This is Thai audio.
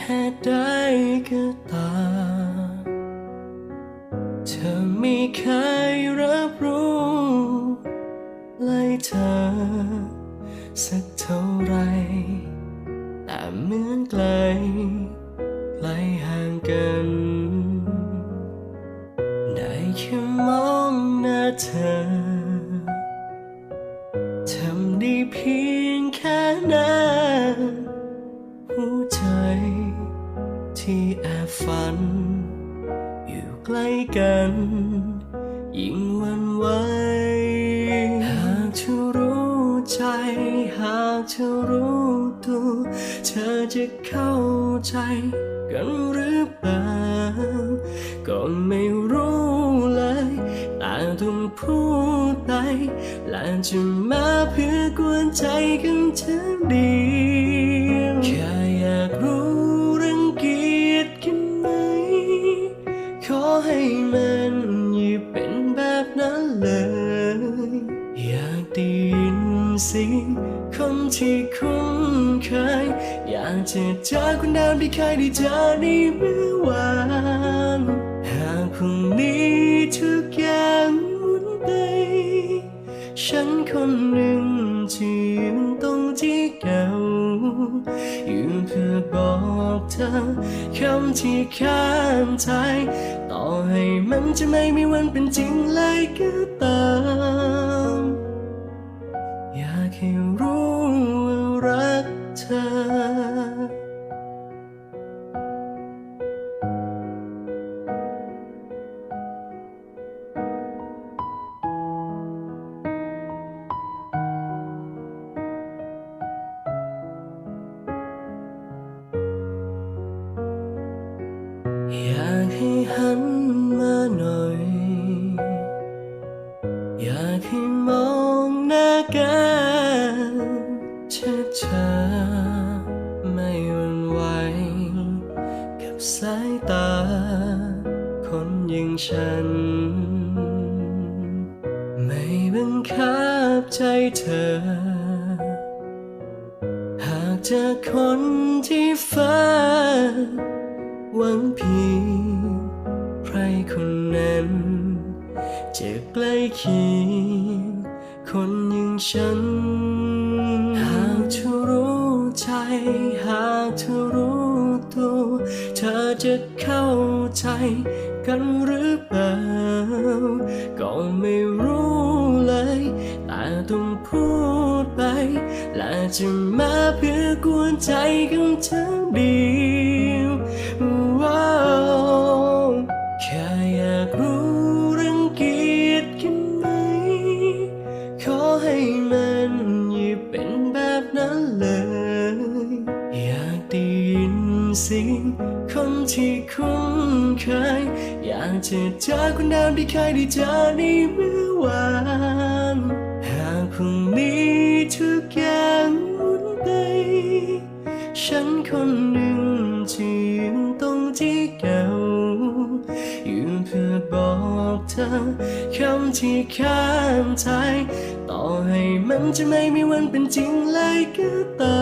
เหตุใดก็ตามเธอไม่เคยรับรู้เลยเธอ สักเท่าไร แต่เหมือนไกล ที่แอบฝัน อยู่ใกล้กัน ยิ่งหวันไหวหากเธอรู้ใจ หากเธอรู้ตัว เธอจะเข้าใจกันหรือเปล่า ก็ไม่รู้เลยแต่ต้องพูดไปและจะมาเพื่อกวนใจกันเธอดี จะเจอคนเดิมที่เคยได้เจอในเมื่อวานหากพรุ่งนี้ทุกอย่างหมุนไป ฉันคนหนึ่งที่ยืนตรงที่เก่าอยู่เพื่อบอกเธอคำที่ข้างใจต่อให้มันจะไม่มีวันเป็นจริงเลยก็ตามอยากให้รู้ว่ารักเธอ ให้หันมาหน่อย อยากให้มองหน้ากันช้าๆไม่หวั่นไหวกับสายตา คนอย่างฉัน ไม่บังคับใจเธอ หากเจอคนที่ฝัน หวังเพียงใครคนนั้น จะใกล้เคียงคนอย่างฉัน หากเธอรู้ใจ หากเธอรู้ตัว เธอจะเข้าใจกันหรือเปล่า ก็ไม่รู้เลย แต่ต้องพูดไป และจะมาเพื่อกวนใจกันเธอดี เสียงคนที่คุ้นเคย อยากจะเจอคนเดิมที่เคยได้เจอในเมื่อวานหากพรุ่งนี้ทุกอย่างหมุนไป ฉันคนหนึ่งที่ยืนตรงที่เก่าอยู่เพื่อบอกเธอคำที่ข้างใจ ต่อให้มันจะไม่มีวันเป็นจริงเลยก็ตาม